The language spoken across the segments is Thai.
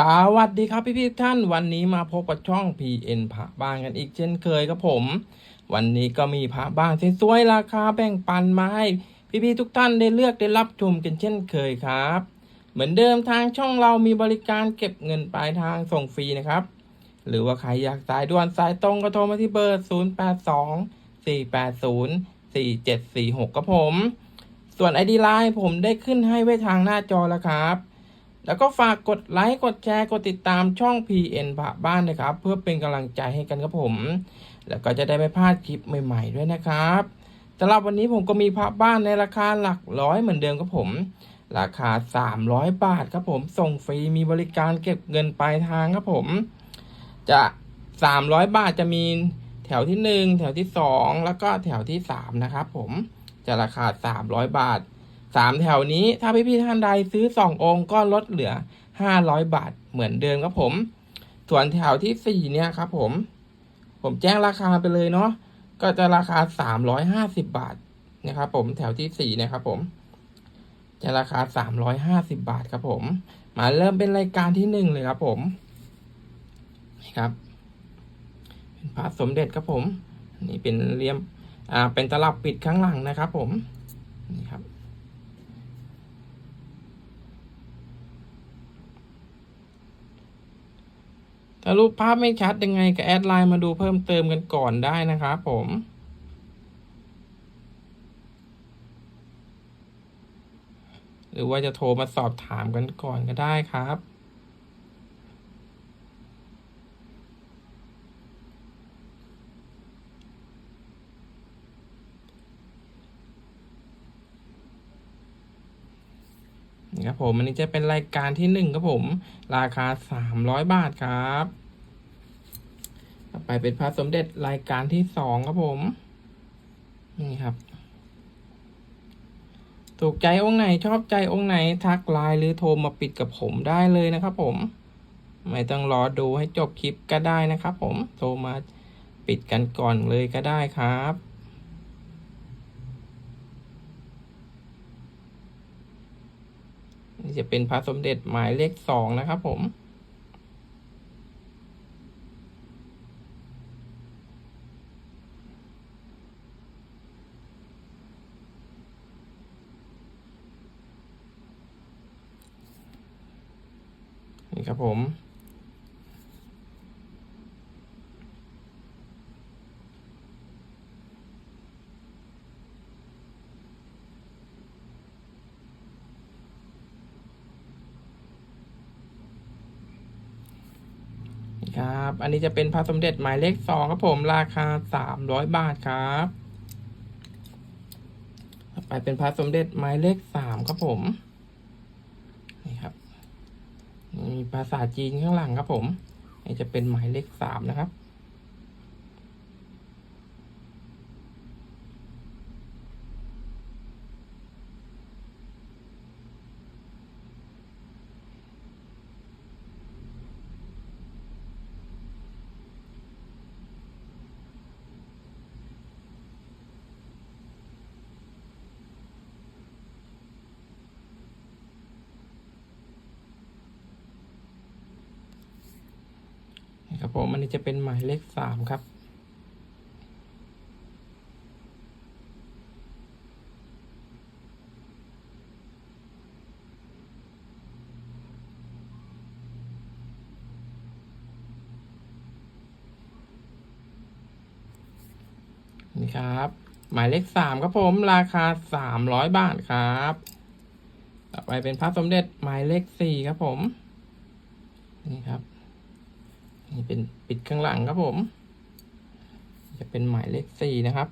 สวัสดีครับพี่พี่ท่านวันนี้มาพบกับช่อง PN พระบ้านกันอีกเช่นเคยครับผม วันนี้ก็มีพระบ้านสวยๆราคาแบ่งปันมาให้พี่พี่ทุกท่านได้เลือกได้รับชมกันเช่นเคยครับ เหมือนเดิมทางช่องเรามีบริการเก็บเงินปลายทางส่งฟรีนะครับ หรือว่าใครอยากสายด่วนสายตรงก็โทรมาที่เบอร์ 082 480 4746ครับผม ส่วน ID Line ผมได้ขึ้นให้ไว้ทางหน้าจอแล้วครับ แล้วก็ฝากกดไลค์กดแชร์กดติดตามช่อง PN ผะบ้านนะครับ เพื่อเป็นกำลังใจให้กันครับผม แล้วก็จะได้ไม่พลาดคลิปใหม่ ๆ ด้วยนะครับสำหรับวันนี้ผมก็มีพระบ้านในราคาหลักร้อยเหมือนเดิมครับผม ราคา 300 บาทครับผม ส่งฟรีมีบริการเก็บเงินปลายทางครับผม จะ 300 บาทจะมีแถวที่ 1 แถวที่ 2 แล้วก็แถวที่ 3 นะครับผม จะราคา 300 บาท สามแถวนี้ ถ้าพี่พี่ๆท่านใดซื้อสององค์ก็ลดเหลือห้าร้อยบาทเหมือนเดิมครับผม ส่วนแถวที่สี่เนี่ยครับผม ผมแจ้งราคาไปเลยเนาะก็จะราคาสามร้อยห้าสิบบาทนะครับผมแถวที่สี่นะครับผม จะราคาสามร้อยห้าสิบบาทครับผม มาเริ่มเป็นรายการที่หนึ่งเลยครับผมนี่ครับเป็นพระสมเด็จครับผมนนี้เป็นเลี่ยม อ่า เป็นตลับปิดข้างหลังนะครับผม นี่ครับ ถ้ารูปภาพไม่ชัดยังไงก็แอดไลน์มาดูเพิ่มเติมกันก่อนได้นะครับผมหรือว่าจะโทรมาสอบถามกันก่อนก็ได้ครับ ครับผมอันนี้จะเป็นรายการที่หนึ่งครับผม ราคาสามร้อยบาทครับต่อไปเป็นพระสมเด็จรายการที่สองครับผม นี่ครับ ถูกใจองค์ไหนชอบใจองค์ไหนทักไลน์หรือโทรมาปิดกับผมได้เลยนะครับผม ไม่ต้องรอดูให้จบคลิปก็ได้นะครับผมโทรมาปิดกันก่อนเลยก็ได้ครับ นี่จะเป็นพระสมเด็จหมายเลขสองนะครับผม นี่ครับผม นี่ ครับ อันนี้จะเป็นพระสมเด็จหมายเลขสองครับผม ราคาสามร้อยบาทครับต่อไปเป็นพระสมเด็จหมายเลขสามครับผม นี่ครับ มีภาษาจีนข้างหลังครับผม นี่จะเป็นหมายเลขสามนะครับ ผมอันนี้จะเป็นหมายเลขสามครับ นี่ครับ หมายเลขสามครับผมราคาสามร้อยบาทครับ ต่อไปเป็นพระสมเด็จหมายเลขสี่ครับผม นี่ครับ นี่เป็นปิดข้างหลังครับผม จะเป็นหมายเลขสี่นะครับ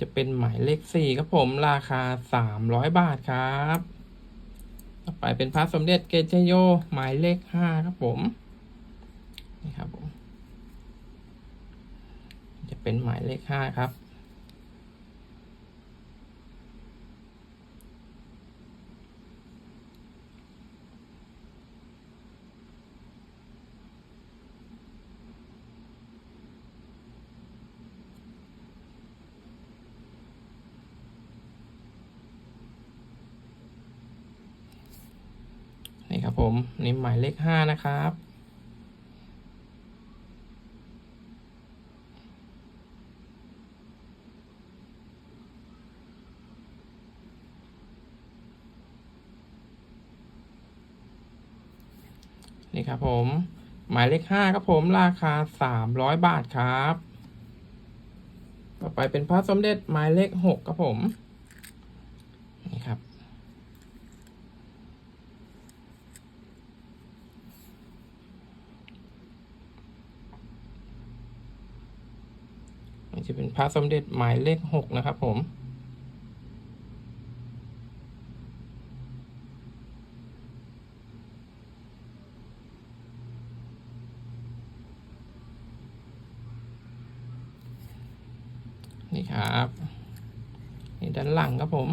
จะเป็นหมายเลขสี่ครับผมราคาสามร้อยบาทครับ ต่อไปเป็นพระสมเด็จเกจโยหมายเลขห้าครับผมนี่ครับผมจะเป็นหมายเลขห้าครับ นี่ครับผมนี่หมายเลขห้านะครับ นี่ครับผม หมายเลขห้าครับผมราคาสามร้อยบาทครับ ต่อไปเป็นพระสมเด็จหมายเลขหกครับผม นี่ครับ นี่ จะเป็นพระสมเด็จหมายเลขหกนะครับผม นี่ครับ นี่ด้านหลังครับผม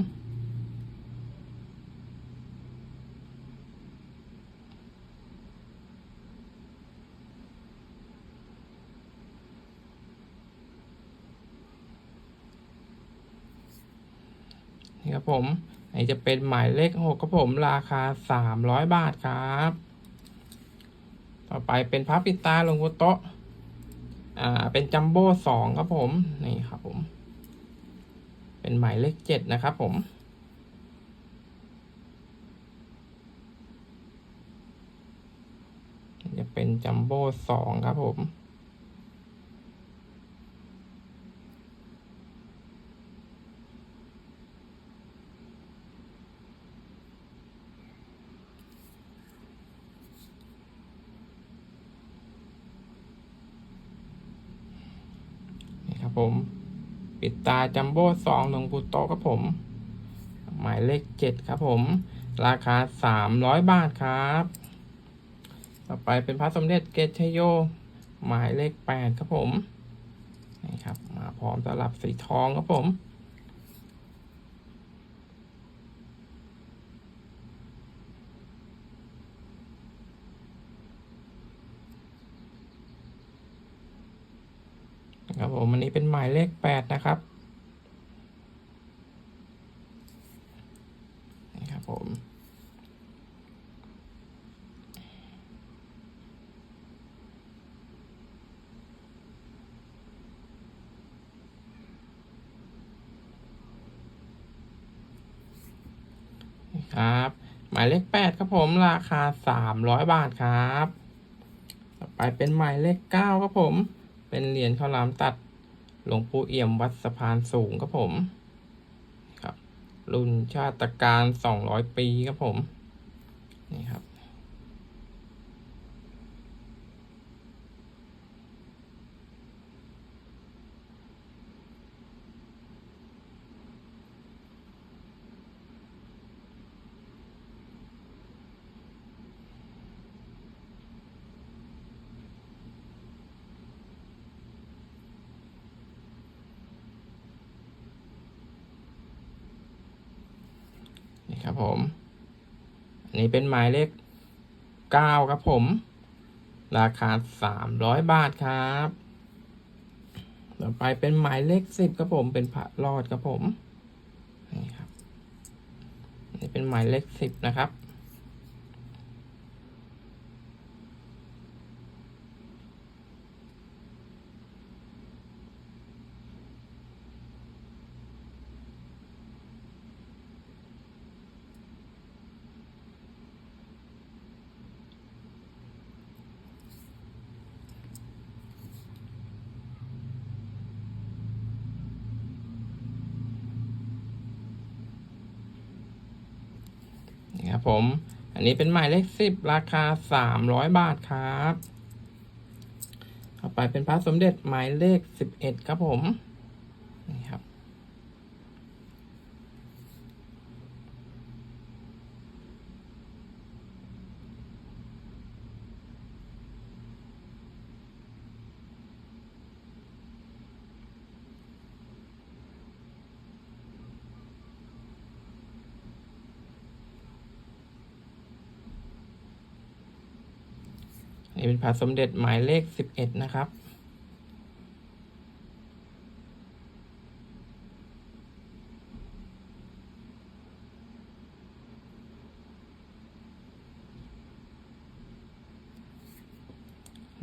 นี่ครับผมอันนี้ จะเป็นหมายเลขหกครับผมราคาสามร้อยบาทครับ ต่อไปเป็นพระปิตาลงปู่โต๊ะอ่าเป็นจัมโบ้สองครับผมนี่ครับผม เป็นหมายเลขเจ็ดนะครับผมจะเป็นจัมโบ้สองครับผม ผม ปิดตาจัมโบ้สองหลวงปู่โตครับผม หมายเลขเจ็ดครับผม ราคาสามร้อยบาทครับ ต่อไปเป็นพระสมเด็จเกตชโย หมายเลขแปดครับผมนี่ครับ มาพร้อมสลับสีทองครับผม ครับผมอันนี้เป็นหมายเลขแปดนะครับนี่ครับผมนี่ครับหมายเลขแปดครับผมราคาสามร้อยบาทครับ ต่อไปเป็นหมายเลขเก้าครับผม เป็นเหรียญข้าวหลามตัดหลวงปู่เอี่ยมวัดสะพานสูงครับผมครับ รุ่นชาติการสองร้อยปีครับผม นี่ครับ นี่ครับผม อั นี้เป็นหมายเลขเก้าครับผม ราคาสามร้อยบาทครับ ต่อไปเป็นหมายเลขสิบครับผมเป็นพระรอดครับผมนี่ครับนี่เป็นหมายเลขสิบนะครับ ผม อันนี้เป็นหมายเลขสิบราคาสามร้อยบาทครับต่อไปเป็นพระสมเด็จหมายเลขสิบเอ็ดครับผมนี่ครับ น นี่เป็นพระสมเด็จหมายเลขสิบเอ็ดนะครับ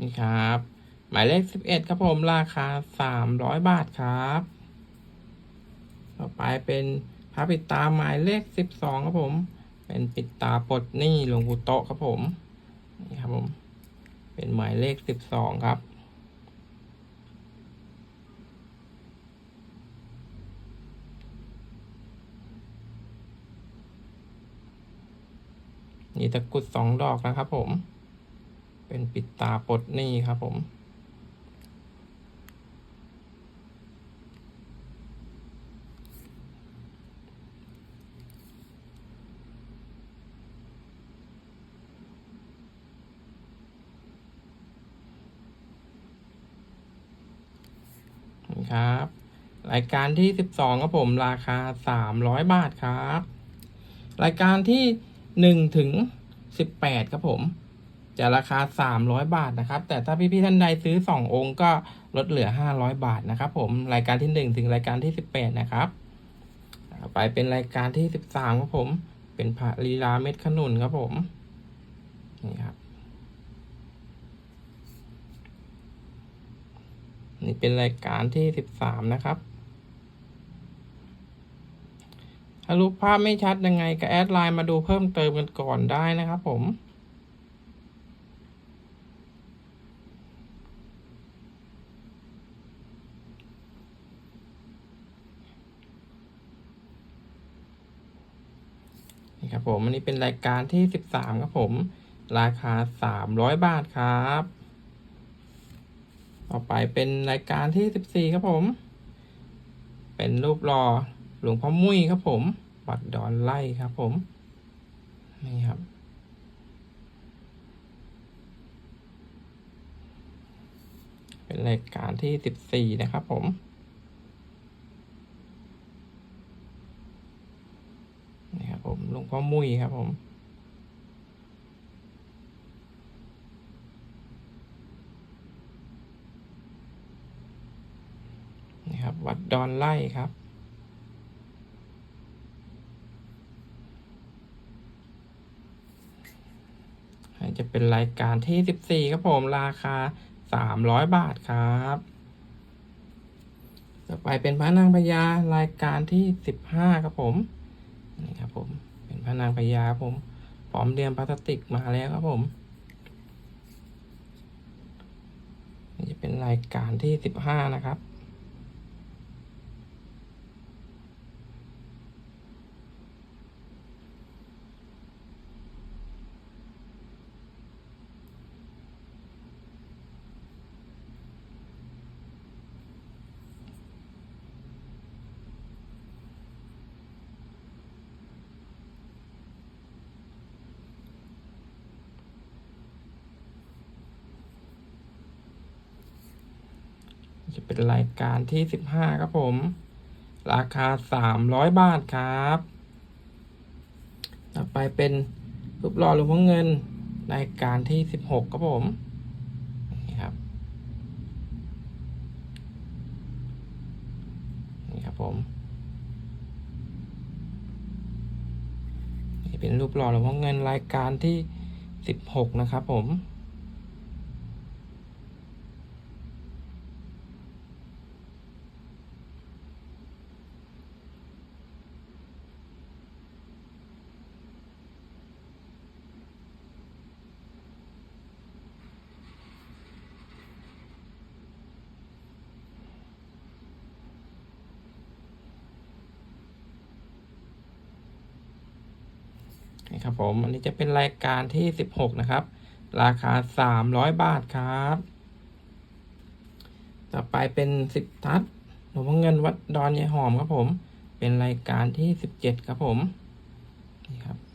นี่ครับ หมายเลขสิบเอ็ดครับผมราคาสามร้อยบาทครับ ต่อไปเป็นพระปิดตาหมายเลขสิบสองครับผม เป็นปิดตาปลดหนี้หลวงปู่โตะครับผม นี่ครับผม เป็นหมายเลขสิบสองครับ นี่ตะกรุดสองดอกนะครับผม เป็นปิดตาปลดหนี้ครับผม นี่ ครับ รายการที่สิบสองครับผมราคาสามร้อยบาทครับ รายการที่หนึ่งถึงสิบแปดครับผม จะราคาสามร้อยบาทนะครับ แต่ถ้าพี่ๆท่านใดซื้อสององค์ก็ลดเหลือห้าร้อยบาทนะครับผมรายการที่หนึ่งถึงรายการที่สิบแปดนะครับไปเป็นรายการที่สิบสามครับผม เป็นพระลีลาเม็ดขนุนครับผมนี่ครับ นี่เป็นรายการที่สิบสามนะครับ ถ้ารูปภาพไม่ชัดยังไงก็แอดไลน์มาดูเพิ่มเติมกันก่อนได้นะครับผมนี่ครับผมอันนี้เป็นรายการที่สิบสามครับผม ราคาสามร้อยบาทครับ ต่อไปเป็นรายการที่สิบสี่ครับผม เป็นรูปรอหลวงพ่อมุ้ยครับผม วัดดอนไล่ครับผม นี่ครับ เป็นรายการที่สิบสี่นะครับผมนี่ครับผมหลวงพ่อมุ้ยครับผม ครับ วัดดอนไล่ครับ จะเป็นรายการที่สิบสี่ครับผม ราคาสามร้อยบาทครับ ต่อไปเป็นพระนางพญารายการที่สิบห้าครับผม นี่ครับผม เป็นพระนางพญาครับผมพร้อมเรียมพลาสติกมาแล้วครับผมนี่จะเป็นรายการที่สิบห้านะครับ จะเป็นรายการที่สิบห้าครับผม ราคาสามร้อยบาทครับ ต่อไปเป็นรูปหล่อหลวงพ่อเงินรายการที่สิบหกครับผมนี่ครับนี่ครับผมนี่เป็นรูปหล่อหลวงพ่อเงินรายการที่สิบหกนะครับผม ผม อันนี้จะเป็นรายการที่สิบหกนะครับ ราคาสามร้อยบาทครับ ต่อไปเป็นสิบทัศหลวงพ่อเงินวัดดอนยายหอมครับผม เป็นรายการที่สิบเจ็ดครับผม นี่ครับ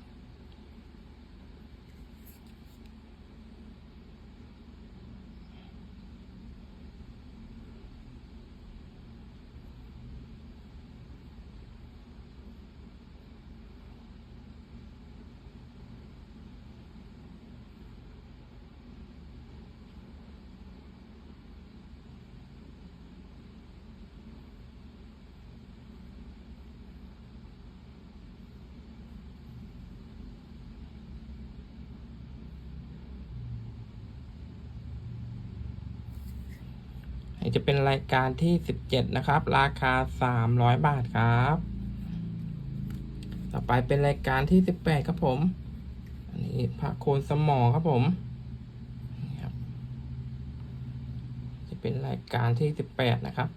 นี่จะเป็นรายการที่สิบเจ็ดนะครับ ราคาสามร้อยบาทครับ ต่อไปเป็นรายการที่สิบแปดครับผม อันนี้พระโคนสมอครับผมจะเป็นรายการที่สิบแปดนะครับ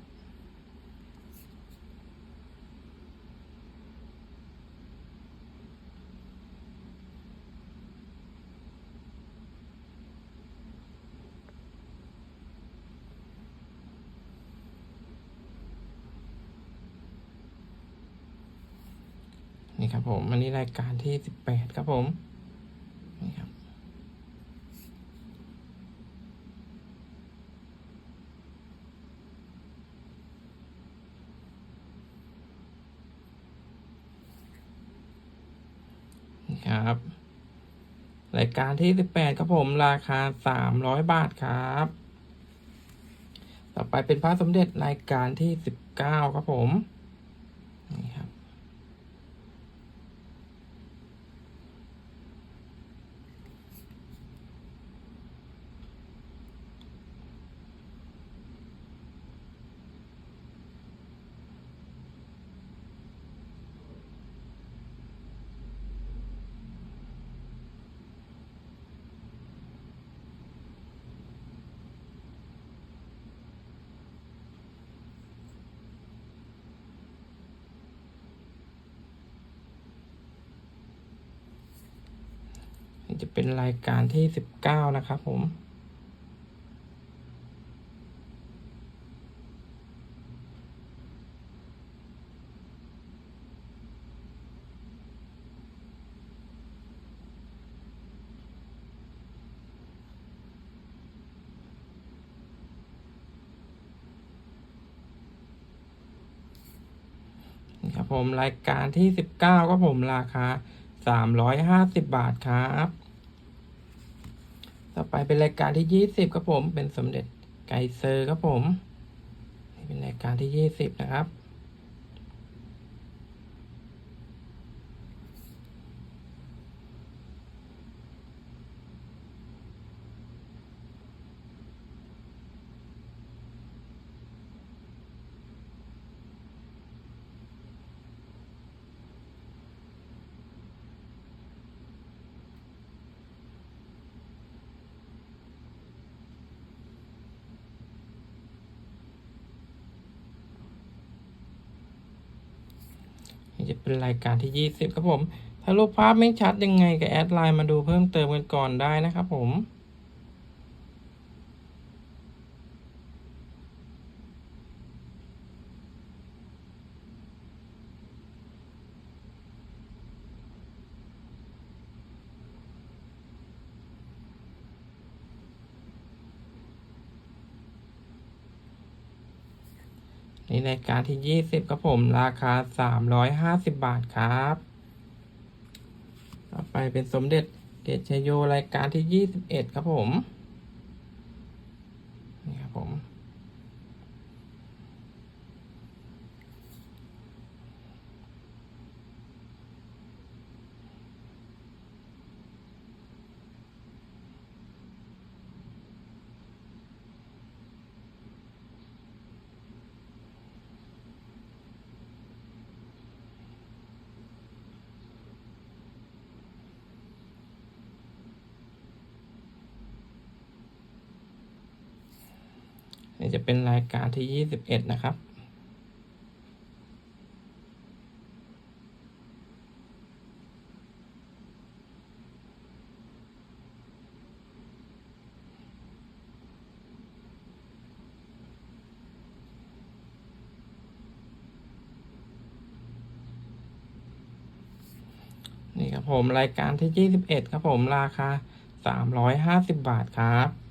ผมอันนี้รายการที่สิบแปดครับผมนี่ครับนี่ครับ รายการที่สิบแปดครับผมราคาสามร้อยบาทครับ ต่อไปเป็นพระสมเด็จรายการที่สิบเก้าครับผม นี่ครับ นี่ จะเป็นรายการที่สิบเก้านะครับผมนี่ครับผมรายการที่สิบเก้าก็ผมราคาสามร้อยห้าสิบบาทครับ ต่อไปเป็นรายการที่ยี่สิบครับผม เป็นสมเด็จไกเซอร์ครับผม นี่เป็นรายการที่ยี่สิบนะครับ นี่ จะเป็นรายการที่ยี่สิบครับผม ถ้ารูปภาพไม่ชัดยังไงก็แอดไลน์มาดูเพิ่มเติมกันก่อนได้นะครับผม นี่รายการที่ยี่สิบครับผมราคาสามร้อยห้าสิบบาทครับ ต่อไปเป็นสมเด็จเดชโยรายการที่ยี่สิบเอ็ดครับผม นี่ครับผม นี่จะเป็นรายการที่ยี่สิบเอ็ดนะครับ นี่ครับผมรายการที่ยี่สิบเอ็ดครับผมราคาสามร้อยห้าสิบบาทครับ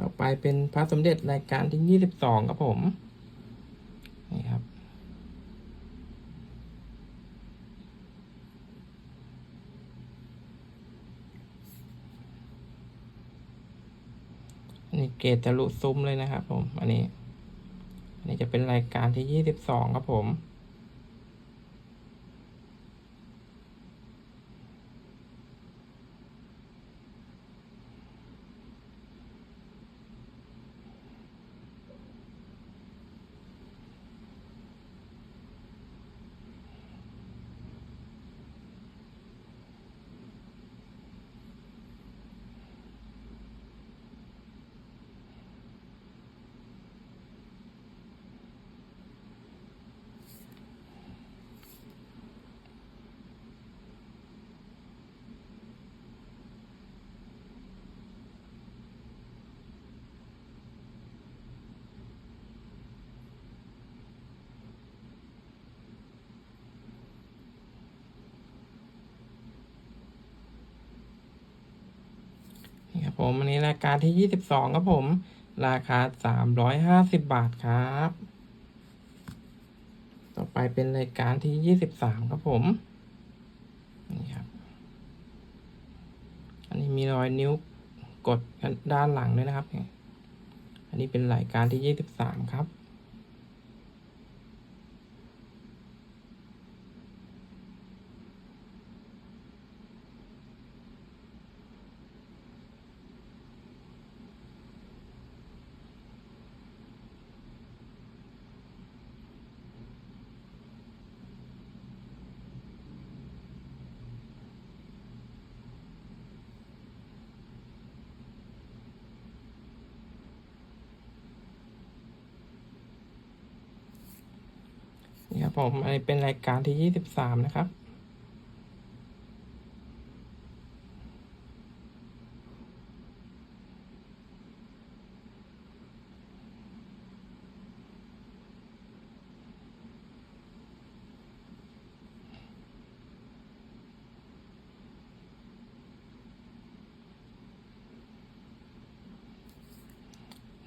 ต่อไปเป็นพระสมเด็จรายการที่ยี่สิบสองครับผม นี่ครับ อันนี้เกรดจะลุซุ้มเลยนะครับผม อันนี้ อันนี้จะเป็นรายการที่ยี่สิบสองครับผม ผมอันนี้รายการที่ยี่สิบสองครับผม ราคาสามร้อยห้าสิบบาทครับ ต่อไปเป็นรายการที่ยี่สิบสามครับผมนี่ครับ อันนี้มีรอยนิ้วกดด้านหลังด้วยนะครับ อันนี้เป็นรายการที่ยี่สิบสามครับ นี่ครับผมอันนี้เป็นรายการที่ยี่สิบสามนะครับ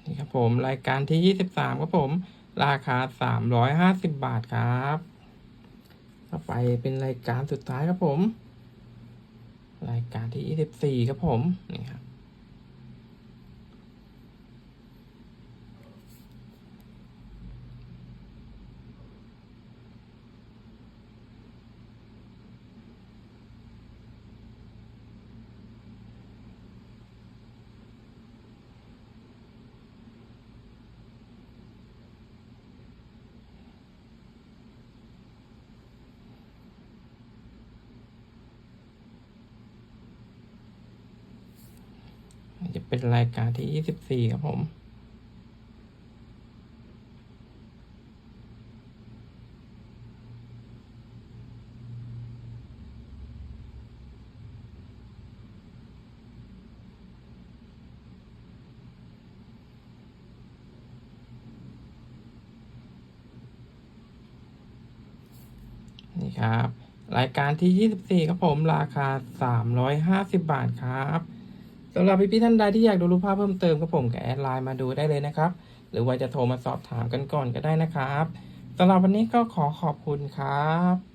นี่ครับผมรายการที่ยี่สิบสามครับผม ราคาสามร้อยห้าสิบบาทครับต่อไปเป็นรายการสุดท้ายครับผม รายการที่ยี่สิบสี่ครับผมนี่ครับ จะเป็นรายการที่ยี่สิบสี่ครับผม นี่ครับ รายการที่ 24 ครับผม ราคา 350 บาทครับ สำหรับพี่ๆท่านใดที่อยากดูรูปภาพเพิ่มเติมกับผมก็แอดไลน์มาดูได้เลยนะครับ หรือว่าจะโทรมาสอบถามกันก่อนก็ได้นะครับสำหรับวันนี้ก็ขอขอบคุณครับ